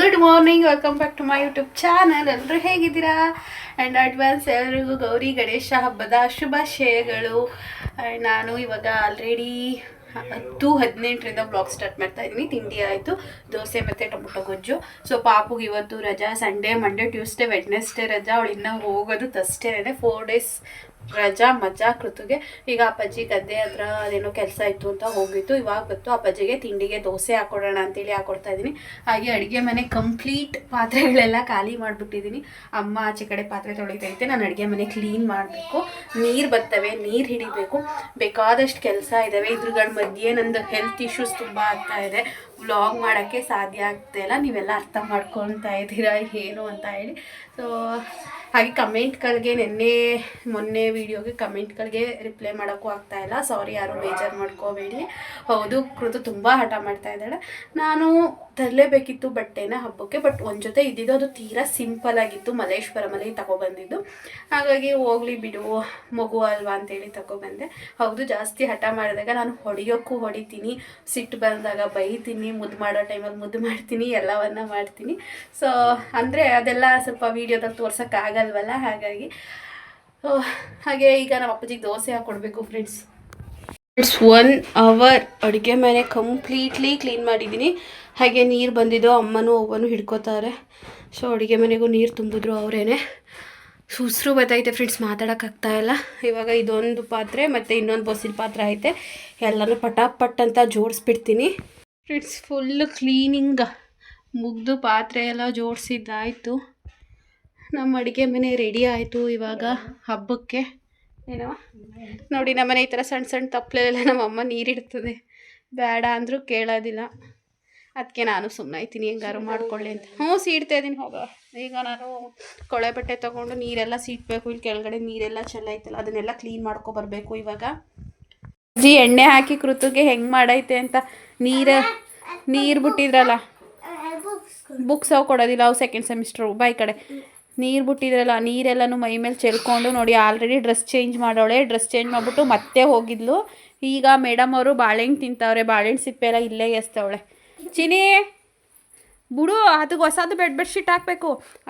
Good morning welcome back to my YouTube channel ಎಲ್ಲರೂ ಹೇಗಿದ್ದೀರಾ? And advance ಎಲ್ಲರಿಗೂ ಗೌರಿ, ಗಣೇಶ ಹಬ್ಬದ ಶುಭಾಶಯಗಳು. ಆ್ಯಂಡ್ ನಾನು ಇವಾಗ ಆಲ್ರೆಡಿ ಹತ್ತು, ಹದಿನೆಂಟರಿಂದ ಬ್ಲಾಗ್ ಸ್ಟಾರ್ಟ್ ಮಾಡ್ತಾ ಇದ್ದೀನಿ. ತಿಂಡಿ ಆಯಿತು, ದೋಸೆ ಮತ್ತು ಟೊಮೊಟೊ ಗೊಜ್ಜು. ಸೊ ಪಾಪುಗೆ ಇವತ್ತು ರಜಾ ಸಂಡೇ ಮಂಡೇ ಟ್ಯೂಸ್ಡೇ ವೆಡ್ನೆಸ್ಡೇ ರಜಾ. ಅವಳು ಇನ್ನೂ ಹೋಗೋದು ತಸ್ಟೇನೆ ಫೋರ್ ಡೇಸ್ ರಜಾ ಮಜಾ ಕೃತುಗೆ ಈಗ ಅಪ್ಪಾಜಿ ಗದ್ದೆ ಹತ್ರ ಅದೇನೋ ಕೆಲಸ ಇತ್ತು ಅಂತ ಹೋಗಿತ್ತು ಇವಾಗ ಗೊತ್ತು ಅಪ್ಪಾಜಿಗೆ ತಿಂಡಿಗೆ ದೋಸೆ ಹಾಕೊಡೋಣ ಅಂತೇಳಿ ಹಾಕೊಡ್ತಾ ಇದ್ದೀನಿ. ಹಾಗೆ ಅಡುಗೆ ಮನೆ ಕಂಪ್ಲೀಟ್ ಪಾತ್ರೆಗಳೆಲ್ಲ ಖಾಲಿ ಮಾಡಿಬಿಟ್ಟಿದ್ದೀನಿ. ಅಮ್ಮ ಆಚೆ ಕಡೆ ಪಾತ್ರೆ ತೊಳಿತೈತೆ ನಾನು ಅಡುಗೆ ಮನೆ ಕ್ಲೀನ್ ಮಾಡಬೇಕು. ನೀರು ಬರ್ತವೆ, ನೀರು ಹಿಡಿಬೇಕು. ಬೇಕಾದಷ್ಟು ಕೆಲಸ ಇದ್ದಾವೆ ಇದ್ರಗಳ ಮಧ್ಯೆ ನಂದು ಹೆಲ್ತ್ ಇಶ್ಯೂಸ್ ತುಂಬ ಆಗ್ತಾ ಇದೆ. ವ್ಲಾಗ್ ಮಾಡೋಕ್ಕೆ ಸಾಧ್ಯ ಆಗ್ತಾ ಇಲ್ಲ. ನೀವೆಲ್ಲ ಅರ್ಥ ಮಾಡ್ಕೊತಾ ಇದ್ದೀರಾ, ಏನು ಅಂತ ಹೇಳಿ. ಸೊ ಹಾಗೆ ಕಮೆಂಟ್ಗಳಿಗೆ ನಿನ್ನೆ, ಮೊನ್ನೆ ವೀಡಿಯೋಗೆ ಕಮೆಂಟ್ಗಳಿಗೆ ರಿಪ್ಲೈ ಮಾಡೋಕ್ಕೂ ಆಗ್ತಾ ಇಲ್ಲ. ಸಾರಿ ಯಾರು ಬೇಜಾರು ಮಾಡ್ಕೋಬೇಡಿ. ಹೌದು, ಕೃತು ತುಂಬ ಹಠ ಮಾಡ್ತಾ ಇದ್ದಾಳೆ. ನಾನು ತರಲೇಬೇಕಿತ್ತು ಬಟ್ಟೆನ ಹಬ್ಬಕ್ಕೆ ಬಟ್ ಒಂದು ಜೊತೆ ಇದ್ದಿದ್ದು ಅದು ತೀರಾ ಸಿಂಪಲ್ ಆಗಿತ್ತು. ಮಲೇಶ್ವರಮಲ್ಲಿ ತಗೊಬಂದಿದ್ದು. ಹಾಗಾಗಿ ಹೋಗ್ಲಿ ಬಿಡು, ಮಗು ಅಲ್ವಾ ಅಂತೇಳಿ ತಗೊಬಂದೆ. ಹೌದು, ಜಾಸ್ತಿ ಹಠ ಮಾಡಿದಾಗ ನಾನು ಹೊಡೆಯೋಕ್ಕೂ ಹೊಡಿತೀನಿ. ಸಿಟ್ಟು ಬಂದಾಗ ಬೈತೀನಿ, ಮುದ್ದು ಮಾಡೋ ಟೈಮಲ್ಲಿ ಮುದ್ದು ಮಾಡ್ತೀನಿ, ಎಲ್ಲವನ್ನ ಮಾಡ್ತೀನಿ. ಸೊ ಅಂದರೆ ಅದೆಲ್ಲ ಸ್ವಲ್ಪ ವೀಡಿಯೋದಲ್ಲಿ ತೋರ್ಸೋಕ್ಕಾಗಲ್ವಲ್ಲ ಹಾಗಾಗಿ ಹಾಗೆ ಈಗ ನಮ್ಮ ಅಪ್ಪಾಜಿಗೆ ದೋಸೆ ಹಾಕ್ಕೊಡ್ಬೇಕು ಫ್ರೆಂಡ್ಸ್ ಫ್ರೆಂಡ್ಸ್ ಒನ್ ಅವರ್ ಅಡುಗೆ ಮನೆ ಕಂಪ್ಲೀಟ್ಲಿ ಕ್ಲೀನ್ ಮಾಡಿದ್ದೀನಿ. ಹಾಗೆ ನೀರು ಬಂದಿದ್ದು, ಅಮ್ಮನೂ ಅವ್ವನೂ ಹಿಡ್ಕೋತಾರೆ. ಸೊ ಅಡುಗೆ ಮನೆಗೂ ನೀರು ತುಂಬಿದ್ರು ಅವರೇನೆ. ಸುಸ್ರು ಬರ್ತೈತೆ ಫ್ರೆಂಡ್ಸ್ ಮಾತಾಡೋಕ್ಕಾಗ್ತಾ ಇಲ್ಲ. ಇವಾಗ ಇದೊಂದು ಪಾತ್ರೆ ಮತ್ತು ಇನ್ನೊಂದು ಬಸ್ಸಿನ ಪಾತ್ರೆ ಐತೆ. ಎಲ್ಲನೂ ಪಟಾಪಟ್ ಅಂತ ಜೋಡಿಸ್ಬಿಡ್ತೀನಿ. ಫ್ರೆಂಡ್ಸ್ ಫುಲ್ ಕ್ಲೀನಿಂಗ್ ಮುಗ್ದು ಪಾತ್ರೆ ಎಲ್ಲ ಜೋಡಿಸಿದ್ದಾಯಿತು. ನಮ್ಮ ಅಡುಗೆ ಮನೆ ರೆಡಿ ಆಯಿತು ಇವಾಗ ಹಬ್ಬಕ್ಕೆ. ಏನೋ? ನೋಡಿ ನಮ್ಮನೆ ಈ ಥರ ಸಣ್ಣ ಸಣ್ಣ ತಪ್ಪಲೆಲ್ಲ ನಮ್ಮ ಅಮ್ಮ ನೀರಿಡ್ತದೆ ಬೇಡ ಅಂದರೂ ಕೇಳೋದಿಲ್ಲ. ಅದಕ್ಕೆ ನಾನು ಸುಮ್ಮನೆ ಆಯ್ತೀನಿ ಹೆಂಗಾರು ಮಾಡ್ಕೊಳ್ಳಿ ಅಂತ. ಹ್ಞೂ ಸೀಡ್ತಾ ಇದ್ದೀನಿ. ಹೋಗ. ಈಗ ನಾನು ಕೊಳೆ ಬಟ್ಟೆ ತೊಗೊಂಡು ನೀರೆಲ್ಲ ಸೀಟ್ಬೇಕು ಇಲ್ಲಿ ಕೆಳಗಡೆ ನೀರೆಲ್ಲ ಚೆಲ್ಲೈತಲ್ಲ ಅದನ್ನೆಲ್ಲ ಕ್ಲೀನ್ ಮಾಡ್ಕೊಬರ್ಬೇಕು ಇವಾಗ. ಜಿ ಎಣ್ಣೆ ಹಾಕಿ ಕೃತಿಗೆ ಹೆಂಗೆ ಮಾಡೈತೆ ಅಂತ ನೀರು ನೀರು ಬಿಟ್ಟಿದ್ರಲ್ಲ? ಬುಕ್ಸ್ ಅವು ಕೊಡೋದಿಲ್ಲ ಅವು ಸೆಕೆಂಡ್ ಸೆಮಿಸ್ಟ್ರು ಬಾಯ್ ಕಡೆ. ನೀರು ಬಿಟ್ಟಿದ್ರಲ್ಲ, ನೀರೆಲ್ಲನೂ ಮೈ ಮೇಲೆ ಚೆಲ್ಕೊಂಡು ನೋಡಿ ಆಲ್ರೆಡಿ ಡ್ರೆಸ್ ಚೇಂಜ್ ಮಾಡೋಳೆ ಡ್ರೆಸ್ ಚೇಂಜ್ ಮಾಡಿಬಿಟ್ಟು ಮತ್ತೆ ಹೋಗಿದ್ಲು. ಈಗ ಮೇಡಮ್ ಅವರು ಬಾಳೆಹಣ್ಣು ತಿಂತಾವ್ರೆ. ಬಾಳೆಹಣ್ಣು ಸಿಪ್ಪೆ ಎಲ್ಲ ಇಲ್ಲೇ ಎಸ್ತವಳೆ. ಚಿನಿ ಬಿಡು ಅದಕ್ಕೆ ಹೊಸದು ಬೆಡ್ ಬೆಡ್ಶೀಟ್ ಹಾಕಬೇಕು.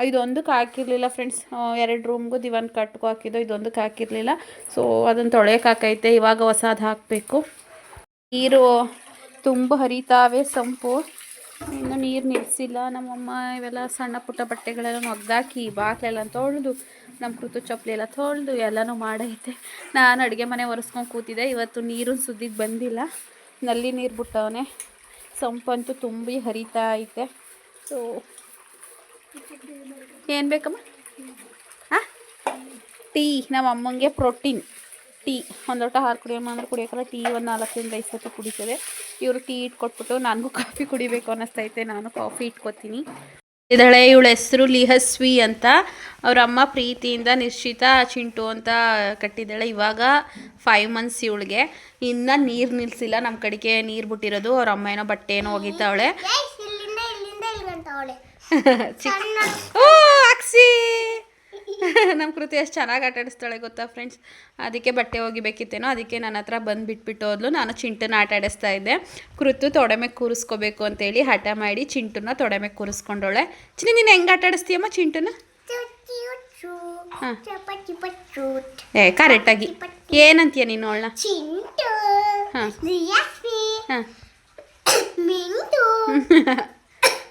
ಇದೊಂದಕ್ಕೆ ಹಾಕಿರಲಿಲ್ಲ ಫ್ರೆಂಡ್ಸ್ ಎರಡು ರೂಮ್ಗೂ ದಿವಾನ್ ಕಟ್ಕೊ ಹಾಕಿದ್ದು, ಇದೊಂದಕ್ಕೆ ಹಾಕಿರಲಿಲ್ಲ. ಸೊ ಅದನ್ನು ತೊಳೆಯೋಕೆ ಹಾಕೈತೆ. ಇವಾಗ ಹೊಸದು ಹಾಕಬೇಕು. ನೀರು ತುಂಬ ಹರಿತಾವೆ, ಸಂಪು. ಇನ್ನು ನೀರು ನಿಲ್ಲಿಸಿಲ್ಲ ನಮ್ಮಮ್ಮ ಇವೆಲ್ಲ ಸಣ್ಣ ಪುಟ್ಟ ಬಟ್ಟೆಗಳೆಲ್ಲ ಒಗ್ದಾಕಿ ಬಾಕ್ಲೆಲ್ಲ ತೊಳೆದು ನಮ್ಮ ಕೃತು ಚಪ್ಪಲಿ ಎಲ್ಲ ತೊಳೆದು ಎಲ್ಲನೂ ಮಾಡೈತೆ. ನಾನು ಅಡುಗೆ ಮನೆ ಒರೆಸ್ಕೊಂಡು ಕೂತಿದ್ದೆ. ಇವತ್ತು ನೀರು ಸುದ್ದಿಗೆ ಬಂದಿಲ್ಲ. ನಲ್ಲಿ ನೀರು ಬಿಟ್ಟವನೆ. ಸಂಪಂತು ತುಂಬಿ ಹರಿತಾ ಐತೆ. ಸೊ ಏನು ಬೇಕಮ್ಮ? ಹಾಂ? ಟೀ. ನಮ್ಮ ಅಮ್ಮಂಗೆ ಪ್ರೋಟೀನ್. ಟೀ ಒಂದು ಲೋಟ ಹಾಲು ಕುಡಿಯಮ್ಮ ಅಂದ್ರೆ ಕುಡಿಯೋಕ್ಕಲ್ಲ ಟೀ ಒಂದು ನಾಲ್ಕರಿಂದ ಐದು ಸತಿ ಕುಡಿತದೆ. ಇವರು ಟೀ ಇಟ್ಕೊಟ್ಬಿಟ್ಟು ನನಗೂ ಕಾಫಿ ಕುಡಿಬೇಕು ಅನ್ನಿಸ್ತೈತೆ ನಾನು ಕಾಫಿ ಇಟ್ಕೊತೀನಿ. ಇದ್ದಾಳೆ ಇವಳ ಹೆಸರು ಲಿಹಸ್ವಿ ಅಂತ. ಅವ್ರ ಅಮ್ಮ ಪ್ರೀತಿಯಿಂದ ನಿಶ್ಚಿತ ಚಿಂಟು ಅಂತ ಕಟ್ಟಿದ್ದಾಳೆ ಇವಾಗ ಫೈವ್ ಮಂತ್ಸ್ ಇವಳಿಗೆ. ಇನ್ನು ನೀರು ನಿಲ್ಲಿಸಿಲ್ಲ ನಮ್ಮ ಕಡೆಗೆ ನೀರು ಬಿಟ್ಟಿರೋದು ಅವ್ರ ಅಮ್ಮ ಏನೋ ಬಟ್ಟೆ ಏನೋ ಒಗಿತಾವಳೆ ಇಲ್ಲಿಂದ ನಮ್ಮ ಕೃತಿ ಎಷ್ಟು ಚೆನ್ನಾಗಿ ಆಟ ಆಡಿಸ್ತಾಳೆ ಗೊತ್ತಾ ಫ್ರೆಂಡ್ಸ್ ಅದಕ್ಕೆ ಬಟ್ಟೆ ಒಗಿಬೇಕಿತ್ತೇನೋ ಅದಕ್ಕೆ ನನ್ನ ಹತ್ರ ಬಂದು ಬಿಟ್ಬಿಟ್ಟು ಹೋದ್ಲು. ನಾನು ಚಿಂಟನ ಆಟ ಆಡಿಸ್ತಾ ಇದ್ದೆ. ಕೃತು ತೊಡೆ ಮೇಲೆ ಕೂರಿಸ್ಕೋಬೇಕು ಅಂತೇಳಿ ಹಠ ಮಾಡಿ ಚಿಂಟುನ ತೊಡೆ ಮೇಲೆ ಕೂರಿಸ್ಕೊಂಡೋಳೆ. ಚಿನ್ನ ನೀನು ಹೆಂಗೆ ಆಟ ಆಡಿಸ್ತೀಯಮ್ಮ ಚಿಂಟುನ? ಹಾಂ. ಏ ಕರೆಕ್ಟಾಗಿ ಏನಂತೀಯ ನೀನು ಅವಳನ್ನ? ಚಿಂಟು. ಹಾಂ. ಹಾಂ. ಮಿಂಟು.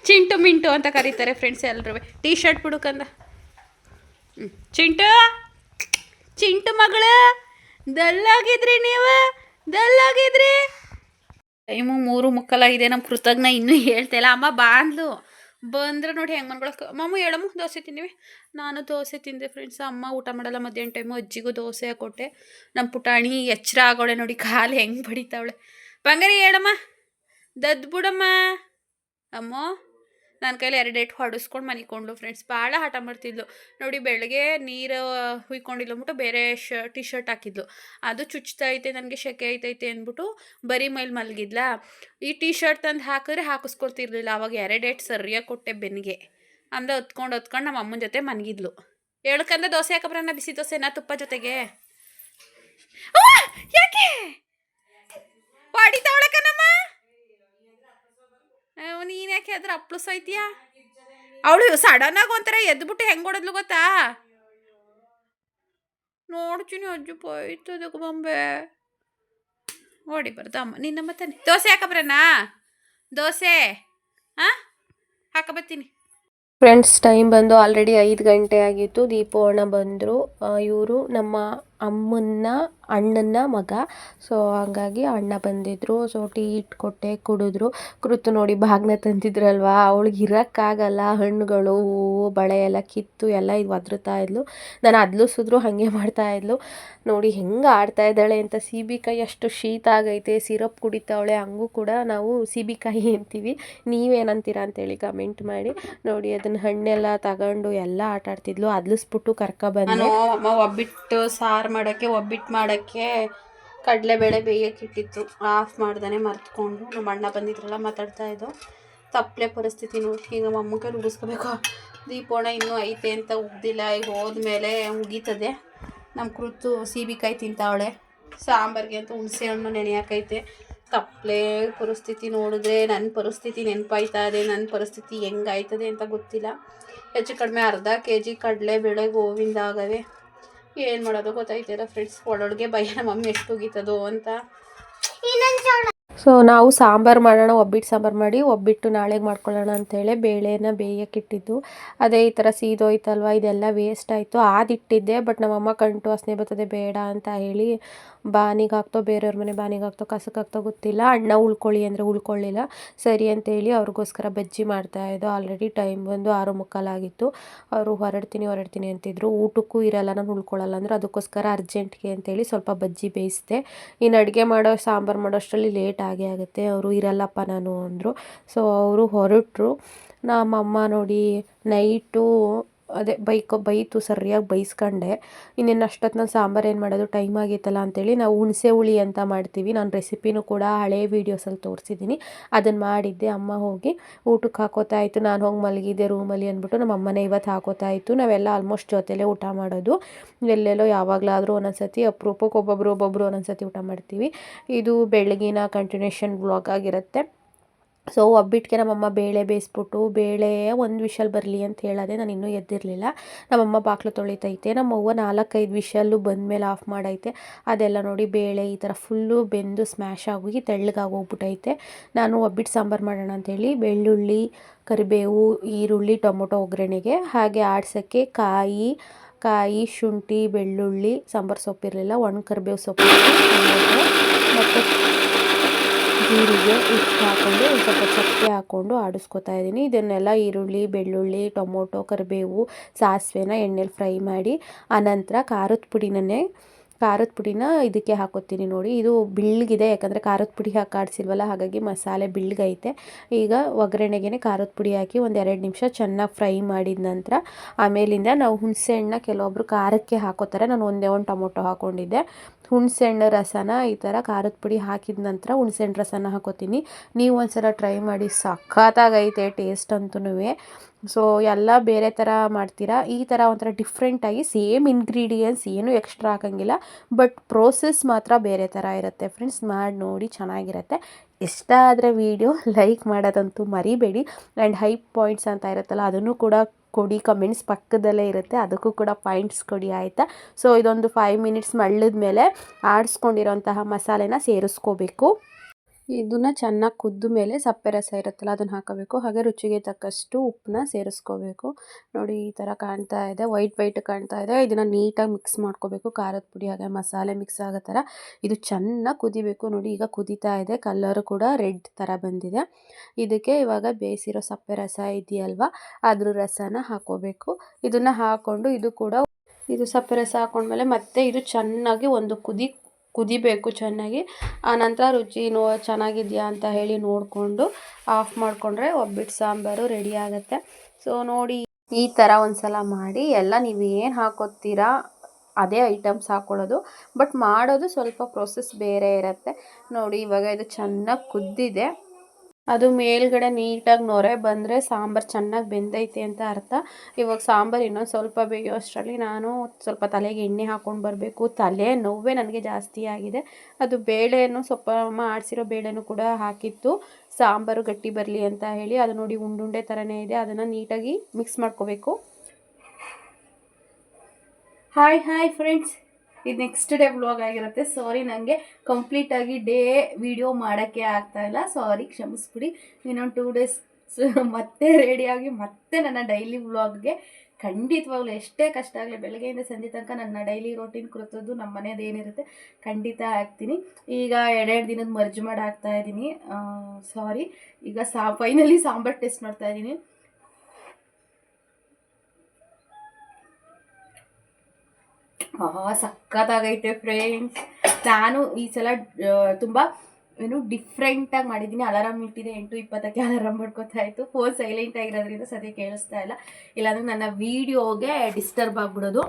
ಚಿಂಟು ಮಿಂಟು ಅಂತ ಕರೀತಾರೆ ಫ್ರೆಂಡ್ಸ್ ಎಲ್ಲರೂ ಟೀ ಶರ್ಟ್ ಬಿಡುಕಂದ ಚಿಂಟು? ಚಿಂಟು ಮಗಳು, ದಲ್ಲಾಗಿದ್ರಿ ನೀವು? ದಲ್ಲಾಗಿದ್ರಿ? ಟೈಮು ಮೂರು ಮುಕ್ಕಲಾಗಿದೆ ನಮ್ಮ ಕೃತಜ್ಞ ಇನ್ನೂ ಹೇಳ್ತಾ ಇಲ್ಲ. ಅಮ್ಮ ಬಾಂದ್ಲು. ಬಂದ್ರೆ ನೋಡಿ ಹೆಂಗೆ ಮನ್ಕೊಳಕ್ಕೆ ಮಾಮು ಹೇಳಮ್ಮ, ದೋಸೆ ತಿಂದಿವಿ. ನಾನು ದೋಸೆ ತಿಂದೆ ಫ್ರೆಂಡ್ಸ್ ಅಮ್ಮ ಊಟ ಮಾಡಲ್ಲ, ಮಧ್ಯಾಹ್ನ ಟೈಮು ಅಜ್ಜಿಗೂ ದೋಸೆ ಕೊಟ್ಟೆ. ನಮ್ಮ ಪುಟಾಣಿ ಎಚ್ಚರ ಆಗೋಳೆ ನೋಡಿ, ಕಾಲು ಹೆಂಗೆ ಬಡಿತಾವಳೆ. ಬಂಗಾರಿ ಹೇಳಮ್ಮ. ದದ್ದು ಬಿಡಮ್ಮ. ಅಮ್ಮ. ನನ್ನ ಕೈಲಿ ಎರಡು ಏಟು ಹೊಡಿಸ್ಕೊಂಡು ಮನಿಕೊಂಡ್ಲು ಫ್ರೆಂಡ್ಸ್ ಭಾಳ ಹಠ ಮಾಡ್ತಿದ್ಲು. ನೋಡಿ ಬೆಳಗ್ಗೆ ನೀರು ಹುಯ್ಕೊಂಡಿಲ್ಲ ಅಂದ್ಬಿಟ್ಟು ಬೇರೆ ಶ ಟಿ ಶರ್ಟ್ ಹಾಕಿದ್ಲು. ಅದು ಚುಚ್ತೈತೆ ನನಗೆ ಶೆಕೆ ಐತೈತೆ ಅಂದ್ಬಿಟ್ಟು ಬರೀ ಮೈಲಿ ಮಲಗಿದ್ಲಾ. ಈ ಟಿ ಶರ್ಟ್ ತಂದು ಹಾಕಿದ್ರೆ ಹಾಕಿಸ್ಕೊಳ್ತಿರ್ಲಿಲ್ಲ. ಅವಾಗ ಎರಡು ಏಟು ಸರಿಯಾಗಿ ಕೊಟ್ಟೆ ಬೆನ್ನಿಗೆ ಅಂದ ಹೊತ್ಕೊಂಡು ಹೊತ್ಕೊಂಡು ನಮ್ಮ ಅಮ್ಮನ ಜೊತೆ ಮನಗಿದ್ಲು. ಹೇಳ್ಕಂದ್ರೆ ದೋಸೆ ಹಾಕಬ್ರಣ್ಣ ಬಿಸಿ ದೋಸೆನ ತುಪ್ಪ ಜೊತೆಗೆ! ಯಾಕೆ? ನೀನು ಯಾಕೆ ಅದ್ರ ಅಪ್ಲುಸ್ ಐತಿಯಾ ಅವಳು ಸಡನ್ನಾಗಿ ಒಂಥರ ಎದ್ಬಿಟ್ಟು ಹೆಂಗೆ ಹೊಡೆದ್ಲು ಗೊತ್ತಾ? ನೋಡ್ತೀನಿ ಅಜ್ಜು ಅದಕ್ಕೆ ಬೊಂಬೆ. ಓಡಿ ಬರ್ದು ಅಮ್ಮ, ನಿನ್ನ ಮತ್ತೆ ದೋಸೆ ಹಾಕಬ್ರನಾ ದೋಸೆ ಹಾಂ ಹಾಕಬತ್ತೀನಿ ಫ್ರೆಂಡ್ಸ್ ಟೈಮ್ ಬಂದು ಆಲ್ರೆಡಿ ಐದು ಗಂಟೆ ಆಗಿತ್ತು. ದೀಪೋಣ ಬಂದರು. ಇವರು ನಮ್ಮ ಅಮ್ಮನ ಅಣ್ಣನ ಮಗ. ಸೊ ಹಾಗಾಗಿ ಅಣ್ಣ ಬಂದಿದ್ದರು ಸೊ ಟೀ ಇಟ್ಕೊಟ್ಟೆ, ಕುಡಿದ್ರು. ಕೃತು ನೋಡಿ ಬಾಗ್ನ ತಂದಿದ್ರಲ್ವಾ? ಅವಳಿಗೆ ಇರೋಕ್ಕಾಗಲ್ಲ. ಹಣ್ಣುಗಳು, ಹೂವು, ಬಳೆ ಎಲ್ಲ ಕಿತ್ತು ಎಲ್ಲ ಇದು ಒದ್ರುತ್ತಾ ಇದ್ಲು. ನಾನು ಅದ್ಲಿಸಿದ್ರು ಹಾಗೆ ಮಾಡ್ತಾ ಇದ್ಲು. ನೋಡಿ ಹೆಂಗೆ ಆಡ್ತಾ ಇದ್ದಾಳೆ ಅಂತ. ಸೀಬೆಕಾಯಿ ಅಷ್ಟು ಶೀತ ಆಗೈತೆ. ಸಿರಪ್ ಕುಡಿತಾವಳೆ. ಹಂಗೂ ಕೂಡ ನಾವು ಸೀಬೆಕಾಯಿ ಅಂತೀವಿ. ನೀವೇನಂತೀರಾ ಅಂತೇಳಿ ಕಮೆಂಟ್ ಮಾಡಿ. ನೋಡಿ ಅದನ್ನ ಹಣ್ಣೆಲ್ಲ ತಗೊಂಡು ಎಲ್ಲ ಆಟ ಆಡ್ತಿದ್ಲು ಅದ್ಲಿಸ್ಬಿಟ್ಟು ಕರ್ಕ ಬಂದು ನಾನು ಅಮ್ಮ ಒಬ್ಬಿಟ್ಟು ಸಾರು ಮಾಡೋಕ್ಕೆ ಒಬ್ಬಿಟ್ಟು ಮಾಡೋಕ್ಕೆ ಕಡಲೆಬೇಳೆ ಬೇಯಕ್ಕೆ ಇಟ್ಟಿತ್ತು ಆಫ್ ಮಾಡ್ದೇ ಮರ್ತ್ಕೊಂಡು ನಮ್ಮ ಅಣ್ಣ ಬಂದಿದ್ರಲ್ಲ, ಮಾತಾಡ್ತಾ ಇದ್ದು. ತಪ್ಪಲೆ ಪರಿಸ್ಥಿತಿ ನೋಡಿ, ಈಗ ಅಮ್ಮಗೆ ಉಗಿಸ್ಕೋಬೇಕು. ದೀಪೋಣ ಇನ್ನೂ ಐತೆ ಅಂತ ಉಗ್ದಿಲ್ಲ, ಈಗ ಹೋದ್ಮೇಲೆ ಉಗೀತದೆ. ನಮ್ಮ ಕೃತು ಸೀಬಿಕಾಯಿ ತಿಂತಾವಳೆ. ಸಾಂಬಾರಿಗೆ ಅಂತ ಹುಣಸೆ ಹಣ್ಣು ನೆನೆಯಾಕೈತೆ. ತಪ್ಪಲೆ ಪರಿಸ್ಥಿತಿ ನೋಡಿದ್ರೆ ನನ್ನ ಪರಿಸ್ಥಿತಿ ನೆನಪಾಯ್ತಾ ಇದೆ ನನ್ನ ಪರಿಸ್ಥಿತಿ ಹೆಂಗಾಯ್ತದೆ ಅಂತ ಗೊತ್ತಿಲ್ಲ. ಹೆಚ್ಚು ಕಡಿಮೆ ಅರ್ಧ ಕೆ ಜಿ ಕಡಲೆಬೇಳೆ ಗೋವಿಂದ ಆಗವೆ ಏನು ಮಾಡೋದು ಗೊತ್ತಾಯ್ತದ ಫ್ರೆಂಡ್ಸ್ ಒಳೊಳಗೆ ಭಯ ಮಮ್ಮಿ ಎಷ್ಟು ಹೋಗಿತ್ತದು ಅಂತ. ಸೊ ನಾವು ಸಾಂಬಾರು ಮಾಡೋಣ, ಒಬ್ಬಿಟ್ಟು ಸಾಂಬಾರು ಮಾಡಿ, ಒಬ್ಬಿಟ್ಟು ನಾಳೆಗೆ ಮಾಡ್ಕೊಳ್ಳೋಣ ಅಂಥೇಳಿ ಬೇಳೆನ ಬೇಯಕ್ಕಿಟ್ಟಿದ್ದು ಅದೇ ಈ ಥರ ಸೀದೋಯ್ತಲ್ವ, ಇದೆಲ್ಲ ವೇಸ್ಟ್ ಆಯಿತು. ಆದಿಟ್ಟಿದ್ದೆ ಬಟ್ ನಮ್ಮಮ್ಮ ಕಂಟು ವಾಸನೆ ಬರ್ತದೆ, ಬೇಡ ಅಂತ ಹೇಳಿ ಬಾನಿಗೆ ಹಾಕ್ತೋ, ಬೇರೆಯವ್ರ ಮನೆ ಬಾನಿಗೆ ಹಾಕ್ತೋ ಹಾಕ್ತೋ ಗೊತ್ತಿಲ್ಲ. ಅಣ್ಣ ಉಳ್ಕೊಳ್ಳಿ ಅಂದರೆ ಉಳ್ಕೊಳ್ಳಿಲ್ಲ. ಸರಿ ಅಂತೇಳಿ ಅವ್ರಿಗೋಸ್ಕರ ಬಜ್ಜಿ ಮಾಡ್ತಾಯಿದ್ದು ಆಲ್ರೆಡಿ ಟೈಮ್ ಬಂದು ಆರು ಮುಕ್ಕಾಲಾಗಿತ್ತು ಅವರು ಹೊರಡ್ತೀನಿ ಹೊರಡ್ತೀನಿ ಅಂತಿದ್ರು. ಊಟಕ್ಕೂ ಇರಲ್ಲ, ನಾನು ಉಳ್ಕೊಳ್ಳಲ್ಲ ಅಂದ್ರೆ ಅದಕ್ಕೋಸ್ಕರ ಅರ್ಜೆಂಟ್ಗೆ ಅಂತೇಳಿ ಸ್ವಲ್ಪ ಬಜ್ಜಿ ಬೇಯಿಸಿದೆ. ಇನ್ನು ಅಡುಗೆ ಮಾಡೋ, ಸಾಂಬಾರು ಮಾಡೋ ಅಷ್ಟರಲ್ಲಿ ಲೇಟ್ ಆಗೇ ಆಗುತ್ತೆ. ಅವರು ಇರಲ್ಲಪ್ಪ ನಾನು ಅಂದರು. ಸೊ ಅವರು ಹೊರಟರು. ನಮ್ಮಮ್ಮ ನೋಡಿ ನೈಟು ಅದೇ ಬೈಕ್, ಬೈತು ಸರಿಯಾಗಿ ಬೈಸ್ಕೊಂಡೆ. ಇನ್ನೇನು ಅಷ್ಟೊತ್ತು ನಾನು ಸಾಂಬಾರು ಏನು ಮಾಡೋದು? ಟೈಮ್ ಆಗಿತ್ತಲ್ಲ ಅಂತೇಳಿ ನಾವು ಹುಣಸೆ ಹುಳಿ ಅಂತ ಮಾಡ್ತೀವಿ. ನಾನು ರೆಸಿಪಿನೂ ಕೂಡ ಹಳೆ ವೀಡಿಯೋಸಲ್ಲಿ ತೋರಿಸಿದ್ದೀನಿ. ಅದನ್ನು ಮಾಡಿದ್ದೆ, ಅಮ್ಮ ಹೋಗಿ ಊಟಕ್ಕೆ ಹಾಕೋತಾ ಇತ್ತು. ನಾನು ಹೋಗಿ ಮಲಗಿದ್ದೆ ರೂಮಲ್ಲಿ ಅಂದ್ಬಿಟ್ಟು ನಮ್ಮ ಅಮ್ಮನೇ ಇವತ್ತು ಹಾಕೋತಾ ಇತ್ತು. ನಾವೆಲ್ಲ ಆಲ್ಮೋಸ್ಟ್ ಜೊತೆಲೇ ಊಟ ಮಾಡೋದು. ಎಲ್ಲೆಲ್ಲೋ ಯಾವಾಗಲಾದರೂ ಒಂದೊಂದು ಸತಿ ಅಪರೂಪಕ್ಕೆ ಒಬ್ಬೊಬ್ಬರು ಒಬ್ಬೊಬ್ಬರು ಒಂದೊಂದು ಸತಿ ಊಟ ಮಾಡ್ತೀವಿ. ಇದು ಬೆಳಗಿನ ಕಂಟಿನ್ಯೂಷನ್ ಬ್ಲಾಗ್ ಆಗಿರುತ್ತೆ. ಸೊ ಒಬ್ಬಿಟ್ಟಿಗೆ ನಮ್ಮಮ್ಮ ಬೇಳೆ ಬೇಯಿಸ್ಬಿಟ್ಟು, ಬೇಳೆ ಒಂದು ವಿಷಲ್ ಬರಲಿ ಅಂತ ಹೇಳದೆ ನಾನು ಇನ್ನೂ ಎದ್ದಿರಲಿಲ್ಲ. ನಮ್ಮಮ್ಮ ಬಾಕ್ಲು ತೊಳಿತೈತೆ ನಮ್ಮವ್ವ ನಾಲ್ಕೈದು ವಿಷಲ್ಲು ಬಂದಮೇಲೆ ಆಫ್ ಮಾಡೈತೆ. ಅದೆಲ್ಲ ನೋಡಿ ಬೇಳೆ ಈ ಥರ ಫುಲ್ಲು ಬೆಂದು ಸ್ಮ್ಯಾಶ್ ಆಗೋಗಿ ತೆಳ್ಳಗಾಗಿ ಹೋಗ್ಬಿಟ್ಟೈತೆ ನಾನು ಒಬ್ಬಿಟ್ಟು ಸಾಂಬಾರು ಮಾಡೋಣ ಅಂತೇಳಿ ಬೆಳ್ಳುಳ್ಳಿ, ಕರಿಬೇವು, ಈರುಳ್ಳಿ, ಟೊಮೊಟೊ ಒಗ್ಗರಣೆಗೆ, ಹಾಗೆ ಆಡ್ಸೋಕ್ಕೆ ಕಾಯಿ ಕಾಯಿ, ಶುಂಠಿ, ಬೆಳ್ಳುಳ್ಳಿ, ಸಾಂಬಾರು ಸೊಪ್ಪಿರಲಿಲ್ಲ ಒಣ ಕರಿಬೇವು ಸೊಪ್ಪು ಮತ್ತು ಜೀರಿಗೆ ಉಪ್ಪು ಹಾಕ್ಕೊಂಡು ಒಂದು ಸ್ವಲ್ಪ ಚಕ್ಕೆ ಹಾಕ್ಕೊಂಡು ಆಡಿಸ್ಕೊತಾ ಇದ್ದೀನಿ. ಇದನ್ನೆಲ್ಲ ಈರುಳ್ಳಿ, ಬೆಳ್ಳುಳ್ಳಿ, ಟೊಮೊಟೊ, ಕರಿಬೇವು, ಸಾಸಿವೆನ ಎಣ್ಣೆಲಿ ಫ್ರೈ ಮಾಡಿ, ಆನಂತರ ಖಾರದ ಪುಡಿನನ್ನೇ ಖಾರದ ಪುಡಿನ ಇದಕ್ಕೆ ಹಾಕೋತೀನಿ ನೋಡಿ. ಇದು ಬಿಳ್ಗಿದೆ, ಯಾಕಂದರೆ ಖಾರದ ಪುಡಿ ಹಾಕಿ ಆಡಿಸಿಲ್ವಲ್ಲ, ಹಾಗಾಗಿ ಮಸಾಲೆ ಬಿಳ್ಗೈತೆ ಈಗ ಒಗ್ಗರಣೆಗೆ ಖಾರದ ಪುಡಿ ಹಾಕಿ ಒಂದು ಎರಡು ನಿಮಿಷ ಚೆನ್ನಾಗಿ ಫ್ರೈ ಮಾಡಿದ ನಂತರ ಆಮೇಲಿಂದ ನಾವು ಹುಣಸೆ ಹಣ್ಣನ್ನ ಕೆಲವೊಬ್ರು ಖಾರಕ್ಕೆ ಹಾಕೋತಾರೆ ನಾನು ಒಂದೇ ಒಂದು ಟೊಮೊಟೊ ಹಾಕ್ಕೊಂಡಿದ್ದೆ ಹುಣಸೆ ಹಣ್ಣು ರಸನ ಈ ಥರ ಖಾರದ ಪುಡಿ ಹಾಕಿದ ನಂತರ ಹುಣಸೆ ಹಣ್ಣು ರಸನ ಹಾಕೋತೀನಿ. ನೀವು ಒಂದು ಸಲ ಟ್ರೈ ಮಾಡಿ, ಸಖತ್ತಾಗೈತೆ ಟೇಸ್ಟ್ ಅಂತೂ ಸೊ ಎಲ್ಲ ಬೇರೆ ಥರ ಮಾಡ್ತೀರಾ? ಈ ಥರ ಒಂಥರ ಡಿಫ್ರೆಂಟಾಗಿ ಸೇಮ್ ಇಂಗ್ರೀಡಿಯೆಂಟ್ಸ್ ಏನೂ ಎಕ್ಸ್ಟ್ರಾ ಹಾಕೋಂಗಿಲ್ಲ. ಬಟ್ ಪ್ರೋಸೆಸ್ ಮಾತ್ರ ಬೇರೆ ಥರ ಇರುತ್ತೆ ಫ್ರೆಂಡ್ಸ್ ಮಾಡಿ ನೋಡಿ ಚೆನ್ನಾಗಿರುತ್ತೆ. ಇಷ್ಟ ಆದರೆ ವೀಡಿಯೋ ಲೈಕ್ ಮಾಡೋದಂತೂ ಮರಿಬೇಡಿ. ಆ್ಯಂಡ್ ಹೈ ಪಾಯಿಂಟ್ಸ್ ಅಂತ ಇರುತ್ತಲ್ಲ, ಅದನ್ನು ಕೂಡ ಕೊಡಿ. ಕಮೆಂಟ್ಸ್ ಪಕ್ಕದಲ್ಲೇ ಇರುತ್ತೆ. ಅದಕ್ಕೂ ಕೂಡ ಪಾಯಿಂಟ್ಸ್ ಕೊಡಿ, ಆಯಿತಾ? ಸೊ ಇದೊಂದು ಫೈವ್ ಮಿನಿಟ್ಸ್ ಮಳ್ಳಿದ ಮೇಲೆ ಆಡಿಸ್ಕೊಂಡಿರೋಂತಹ ಮಸಾಲೆನ ಸೇರಿಸ್ಕೋಬೇಕು. ಇದನ್ನ ಚೆನ್ನಾಗಿ ಕುದ್ದ ಮೇಲೆ ಸಪ್ಪೆ ರಸ ಇರುತ್ತಲ್ಲ, ಅದನ್ನು ಹಾಕೋಬೇಕು. ಹಾಗೆ ರುಚಿಗೆ ತಕ್ಕಷ್ಟು ಉಪ್ಪನ್ನ ಸೇರಿಸ್ಕೋಬೇಕು. ನೋಡಿ, ಈ ಥರ ಕಾಣ್ತಾ ಇದೆ. ವೈಟ್ ವೈಟ್ ಕಾಣ್ತಾ ಇದೆ. ಇದನ್ನು ನೀಟಾಗಿ ಮಿಕ್ಸ್ ಮಾಡ್ಕೋಬೇಕು. ಖಾರದ ಪುಡಿ ಹಾಗೆ ಮಸಾಲೆ ಮಿಕ್ಸ್ ಆಗೋ ಥರ ಇದು ಚೆನ್ನಾಗಿ ಕುದಿಬೇಕು. ನೋಡಿ, ಈಗ ಕುದೀತಾ ಇದೆ. ಕಲರ್ ಕೂಡ ರೆಡ್ ಥರ ಬಂದಿದೆ. ಇದಕ್ಕೆ ಇವಾಗ ಬೇಯಿಸಿರೋ ಸಪ್ಪೆ ರಸ ಇದೆಯಲ್ವ, ಅದ್ರ ರಸನ ಹಾಕೋಬೇಕು. ಇದನ್ನು ಹಾಕ್ಕೊಂಡು ಇದು ಕೂಡ, ಇದು ಸಪ್ಪೆ ರಸ ಹಾಕೊಂಡ್ಮೇಲೆ ಮತ್ತೆ ಇದು ಚೆನ್ನಾಗಿ ಒಂದು ಕುದಿ ಕುದಿಬೇಕು ಚೆನ್ನಾಗಿ. ಆನಂತರ ರುಚಿ ನೋ ಚೆನ್ನಾಗಿದೆಯಾ ಅಂತ ಹೇಳಿ ನೋಡಿಕೊಂಡು ಆಫ್ ಮಾಡಿಕೊಂಡ್ರೆ ಒಬ್ಬಿಟ್ಟು ಸಾಂಬಾರು ರೆಡಿ ಆಗುತ್ತೆ. ಸೊ ನೋಡಿ ಈ ಥರ ಒಂದು ಸಲ ಮಾಡಿ ಎಲ್ಲ ನೀವು ಏನು ಹಾಕೋತೀರಾ ಅದೇ ಐಟಮ್ಸ್ ಹಾಕ್ಕೊಳ್ಳೋದು ಬಟ್ ಮಾಡೋದು ಸ್ವಲ್ಪ ಪ್ರೊಸೆಸ್ ಬೇರೆ ಇರುತ್ತೆ. ನೋಡಿ ಇವಾಗ ಇದು ಚೆನ್ನಾಗಿ ಕುದ್ದಿದೆ. ಅದು ಮೇಲ್ಗಡೆ ನೀಟಾಗಿ ನೊರೆ ಬಂದರೆ ಸಾಂಬಾರು ಚೆನ್ನಾಗಿ ಬೆಂದೈತೆ ಅಂತ ಅರ್ಥ. ಇವಾಗ ಸಾಂಬಾರು ಇನ್ನೊಂದು ಸ್ವಲ್ಪ ಬೇಯೋ ಅಷ್ಟರಲ್ಲಿ ನಾನು ಸ್ವಲ್ಪ ತಲೆಗೆ ಎಣ್ಣೆ ಹಾಕ್ಕೊಂಡು ಬರಬೇಕು. ತಲೆ ನೋವೇ ನನಗೆ ಜಾಸ್ತಿ ಆಗಿದೆ. ಅದು ಬೇಳೆನೂ ಸ್ವಲ್ಪ ಅಮ್ಮ ಆಡಿಸಿರೋ ಬೇಳೆನೂ ಕೂಡ ಹಾಕಿತ್ತು. ಸಾಂಬಾರು ಗಟ್ಟಿ ಬರಲಿ ಅಂತ ಹೇಳಿ ಅದು ನೋಡಿ ಉಂಡುಂಡೆ ಥರನೇ ಇದೆ. ಅದನ್ನು ನೀಟಾಗಿ ಮಿಕ್ಸ್ ಮಾಡ್ಕೋಬೇಕು. ಹಾಯ್ ಹಾಯ್ ಫ್ರೆಂಡ್ಸ್ ಇದು ನೆಕ್ಸ್ಟ್ ಡೇ ವ್ಲಾಗ್ ಆಗಿರುತ್ತೆ. ಸಾರಿ ನನಗೆ ಕಂಪ್ಲೀಟಾಗಿ ಡೇ ವಿಡಿಯೋ ಮಾಡೋಕ್ಕೆ ಆಗ್ತಾ ಇಲ್ಲ. ಸಾರಿ ಕ್ಷಮಿಸ್ಬಿಡಿ. ಇನ್ನೊಂದು ಟೂ ಡೇಸ್ ಮತ್ತೆ ರೆಡಿಯಾಗಿ ಮತ್ತೆ ನನ್ನ ಡೈಲಿ ವ್ಲಾಗ್ಗೆ ಖಂಡಿತವಾಗ್ಲೂ ಎಷ್ಟೇ ಕಷ್ಟ ಆಗಲಿ, ಬೆಳಗ್ಗೆಯಿಂದ ಸಂಜೆ ತನಕ ನನ್ನ ಡೈಲಿ ರೋಟೀನ್ ಕುರಿತದ್ದು ನಮ್ಮ ಮನೆಯದು ಏನಿರುತ್ತೆ, ಖಂಡಿತ ಹಾಕ್ತೀನಿ. ಈಗ ಎರಡೆರಡು ದಿನದ ಮರ್ಜ್ ಮಾಡಿ ಹಾಕ್ತಾ ಇದ್ದೀನಿ ಸಾರಿ ಈಗ ಸಾ ಫೈನಲಿ ಸಾಂಬಾರು ಟೆಸ್ಟ್ ಮಾಡ್ತಾ ಇದ್ದೀನಿ ಆಹಾ, ಸಖತ್ತಾಗೈತೆ ಫ್ರೆಂಡ್ಸ್ ನಾನು ಈ ಸಲ ತುಂಬ ಏನು ಡಿಫ್ರೆಂಟಾಗಿ ಮಾಡಿದ್ದೀನಿ. ಅಲಾರಾಮ್ ಇಟ್ಟಿದೆ, ಎಂಟು ಇಪ್ಪತ್ತಕ್ಕೆ ಅಲಾರಾಮ್ ಮಾಡ್ಕೋತಾ ಇತ್ತು. ಫೋನ್ ಸೈಲೆಂಟ್ ಆಗಿರೋದ್ರಿಂದ ಸದ್ಯ ಕೇಳಿಸ್ತಾ ಇಲ್ಲ. ಇಲ್ಲಾಂದ್ರೆ ನನ್ನ ವೀಡಿಯೋಗೆ ಡಿಸ್ಟರ್ಬ್ ಆಗಿಬಿಡೋದು.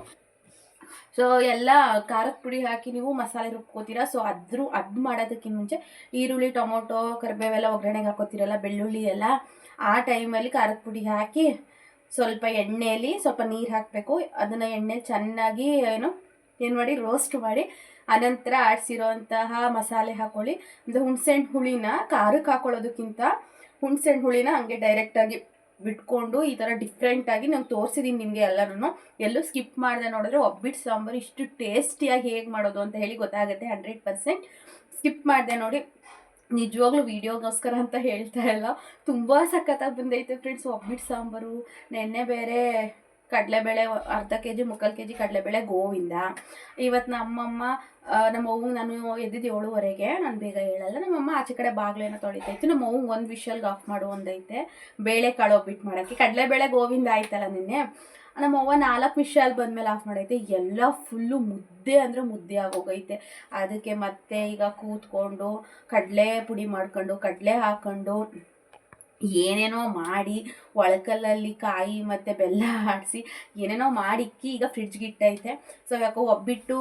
ಸೊ ಎಲ್ಲ ಖಾರದ ಪುಡಿ ಹಾಕಿ ನೀವು ಮಸಾಲೆ ರುಬ್ಕೋತೀರಾ? ಸೊ ಅದ್ರ, ಅದು ಮಾಡೋದಕ್ಕಿಂತ ಮುಂಚೆ ಈರುಳ್ಳಿ, ಟೊಮೊಟೊ, ಕರಿಬೇವೆಲ್ಲ ಒಗ್ಗರಣೆಗೆ ಹಾಕೋತೀರಲ್ಲ, ಬೆಳ್ಳುಳ್ಳಿ ಎಲ್ಲ. ಆ ಟೈಮಲ್ಲಿ ಖಾರದ ಪುಡಿ ಹಾಕಿ ಸ್ವಲ್ಪ ಎಣ್ಣೆಯಲ್ಲಿ ಸ್ವಲ್ಪ ನೀರು ಹಾಕಬೇಕು. ಅದನ್ನು ಎಣ್ಣೆ ಚೆನ್ನಾಗಿ ಏನು ಏನು ಮಾಡಿ ರೋಸ್ಟ್ ಮಾಡಿ, ಅನಂತರ ಆಡಿಸಿರೋಂತಹ ಮಸಾಲೆ ಹಾಕೊಳ್ಳಿ. ಅಂದರೆ ಹುಣ್ಸೆಹಣ್ಣು ಹುಳಿನ ಖಾರಕ್ಕೆ ಹಾಕೊಳ್ಳೋದಕ್ಕಿಂತ ಹುಣ್ಸೆಹಣ್ಣು ಹುಳಿನ ಹಂಗೆ ಡೈರೆಕ್ಟಾಗಿ ಬಿಟ್ಕೊಂಡು ಈ ಥರ ಡಿಫ್ರೆಂಟಾಗಿ ನಾನು ತೋರಿಸಿದ್ದೀನಿ ನಿಮಗೆ ಎಲ್ಲರೂ ಎಲ್ಲೂ ಸ್ಕಿಪ್ ಮಾಡಿದೆ ನೋಡಿದ್ರೆ ಒಬ್ಬಿಟ್ಟು ಸಾಂಬಾರು ಇಷ್ಟು ಟೇಸ್ಟಿಯಾಗಿ ಹೇಗೆ ಮಾಡೋದು ಅಂತ ಹೇಳಿ ಗೊತ್ತಾಗುತ್ತೆ ಹಂಡ್ರೆಡ್ ಪರ್ಸೆಂಟ್ ಸ್ಕಿಪ್ ಮಾಡಿದೆ ನೋಡಿ. ನಿಜವಾಗ್ಲೂ ವೀಡಿಯೋಗೋಸ್ಕರ ಅಂತ ಹೇಳ್ತಾ ಇಲ್ಲ. ತುಂಬ ಸಖತ್ತಾಗಿ ಬಂದೈತೆ ಫ್ರೆಂಡ್ಸ್ ಒಬ್ಬಿಟ್ಟು ಸಾಂಬಾರು, ನೆನ್ನೆ ಬೇರೆ ಕಡಲೆಬೇಳೆ ಅರ್ಧ ಕೆ ಜಿ ಮುಕ್ಕಾಲು ಕೆ ಜಿ ಕಡಲೆಬೇಳೆ ಗೋವಿಂದ. ಇವತ್ತು ನಮ್ಮಮ್ಮ ನಮ್ಮವ್ವ ನಾನು ಎದ್ದಿದ್ದು ಏಳುವರೆಗೆ. ನಾನು ಬೇಗ ಹೇಳಲ್ಲ. ನಮ್ಮಮ್ಮ ಆಚೆ ಕಡೆ ಬಾಗ್ಲೇನ ತೊಳಿತೈತೆ. ನಮ್ಮ ಅವ್ವಂಗೆ ಒಂದು ವಿಷಲ್ಗೆ ಆಫ್ ಮಾಡು ಒಂದೈತೆ ಬೇಳೆ ಕಾಳು ಒಬ್ಬಿಟ್ಟು ಮಾಡೋಕ್ಕೆ. ಕಡಲೆಬೇಳೆ ಗೋವಿಂದ ಆಯ್ತಲ್ಲ ನಿನ್ನೆ. ನಮ್ಮ ಅವ್ವ ನಾಲ್ಕು ವಿಷಲ್ ಬಂದಮೇಲೆ ಆಫ್ ಮಾಡೈತೆ. ಎಲ್ಲ ಫುಲ್ಲು ಮುದ್ದೆ ಅಂದರೆ ಮುದ್ದೆ ಆಗೋಗೈತೆ. ಅದಕ್ಕೆ ಮತ್ತೆ ಈಗ ಕೂತ್ಕೊಂಡು ಕಡಲೆ ಪುಡಿ ಮಾಡ್ಕೊಂಡು, ಕಡಲೆ ಹಾಕ್ಕೊಂಡು ಏನೇನೋ ಮಾಡಿ ಒಳಕಲ್ಲಲ್ಲಿ ಕಾಯಿ ಮತ್ತು ಬೆಲ್ಲ ಆಡಿಸಿ ಏನೇನೋ ಮಾಡಿಕ್ಕಿ ಈಗ ಫ್ರಿಡ್ಜ್ಗೆ ಇಟ್ಟೈತೆ. ಸೊ ಯಾಕೋ ಒಬ್ಬಿಟ್ಟು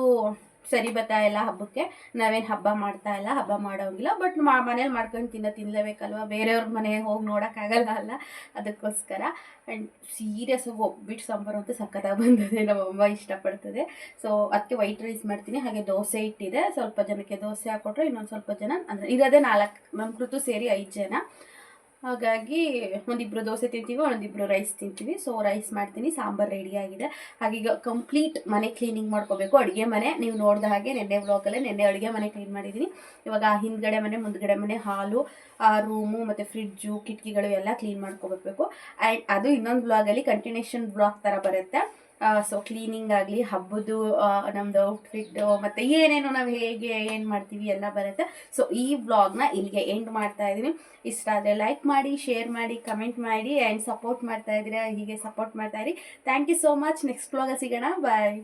ಸರಿ ಬರ್ತಾ ಇಲ್ಲ ಹಬ್ಬಕ್ಕೆ, ನಾವೇನು ಹಬ್ಬ ಮಾಡ್ತಾ ಇಲ್ಲ, ಹಬ್ಬ ಮಾಡೋಂಗಿಲ್ಲ. ಬಟ್ ಮಾ, ಮನೇಲಿ ಮಾಡ್ಕೊಂಡು ತಿನ್ನೋ ತಿನ್ನಲೇಬೇಕಲ್ವ ಬೇರೆಯವ್ರ ಮನೆಗೆ ಹೋಗಿ ನೋಡೋಕ್ಕಾಗಲ್ಲ ಅಲ್ಲ? ಅದಕ್ಕೋಸ್ಕರ. ಆ್ಯಂಡ್ ಸೀರಿಯಸ್ ಆಗಿ ಒಬ್ಬಿಟ್ಟು ಸಾಂಬಾರು ಅಂತೂ ಸಖತ್ತಾಗಿ ಬಂದಿದೆ ನಮ್ಮಮ್ಮ ಇಷ್ಟಪಡ್ತದೆ. ಸೊ ಅದಕ್ಕೆ ವೈಟ್ ರೈಸ್ ಮಾಡ್ತೀನಿ. ಹಾಗೆ ದೋಸೆ ಇಟ್ಟಿದೆ. ಸ್ವಲ್ಪ ಜನಕ್ಕೆ ದೋಸೆ ಹಾಕ್ಕೊಟ್ರೆ ಇನ್ನೊಂದು ಸ್ವಲ್ಪ ಜನ, ಅಂದರೆ ಇರೋದೇ ನಾಲ್ಕು ನಮ್ಮ ಕೃತು ಸೇರಿ ಐದು ಜನ. ಹಾಗಾಗಿ ಒಂದಿಬ್ಬರು ದೋಸೆ ತಿಂತೀವಿ ಒಂದಿಬ್ಬರು ರೈಸ್ ತಿಂತೀವಿ. ಸೊ ರೈಸ್ ಮಾಡ್ತೀನಿ, ಸಾಂಬಾರು ರೆಡಿ ಆಗಿದೆ. ಹಾಗೀಗ ಕಂಪ್ಲೀಟ್ ಮನೆ ಕ್ಲೀನಿಂಗ್ ಮಾಡ್ಕೋಬೇಕು. ಅಡುಗೆ ಮನೆ, ನೀವು ನೋಡಿದ ಹಾಗೆ ನೆನ್ನೆ ವ್ಲಾಗಲ್ಲೇ ನೆನ್ನೆ ಅಡುಗೆ ಮನೆ ಕ್ಲೀನ್ ಮಾಡಿದ್ದೀನಿ. ಇವಾಗ ಹಿಂದ್ಗಡೆ ಮನೆ, ಮುಂದ್ಗಡೆ ಮನೆ ಹಾಲು ರೂಮು ಮತ್ತು ಫ್ರಿಡ್ಜು ಕಿಟಕಿಗಳು ಎಲ್ಲ ಕ್ಲೀನ್ ಮಾಡ್ಕೋಬೇಕು. ಆ್ಯಂಡ್ ಅದು ಇನ್ನೊಂದು ಬ್ಲಾಗಲ್ಲಿ ಕಂಟಿನ್ಯೂಷನ್ ಬ್ಲಾಗ್ ಥರ ಬರುತ್ತೆ. ಸೊ ಕ್ಲೀನಿಂಗ್ ಆಗಲಿ, ಹಬ್ಬದ್ದು ನಮ್ಮದು ಔಟ್ಫಿಟ್ಟು ಮತ್ತು ಏನೇನು ನಾವು ಹೇಗೆ, ಏನು ಮಾಡ್ತೀವಿ ಎಲ್ಲ ಬರುತ್ತೆ. ಸೊ ಈ ವ್ಲಾಗ್ನ ಇಲ್ಲಿಗೆ ಎಂಡ್ ಮಾಡ್ತಾ ಇದ್ದೀನಿ ಇಷ್ಟ ಆದರೆ ಲೈಕ್ ಮಾಡಿ ಶೇರ್ ಮಾಡಿ ಕಮೆಂಟ್ ಮಾಡಿ ಆ್ಯಂಡ್ ಸಪೋರ್ಟ್ ಮಾಡ್ತಾ ಇದ್ದೀರಾ, ಹೀಗೆ ಸಪೋರ್ಟ್ ಮಾಡ್ತಾ ಇರಿ. Thank you so much next ವ್ಲಾಗ ಸಿಗೋಣ. ಬಾಯ್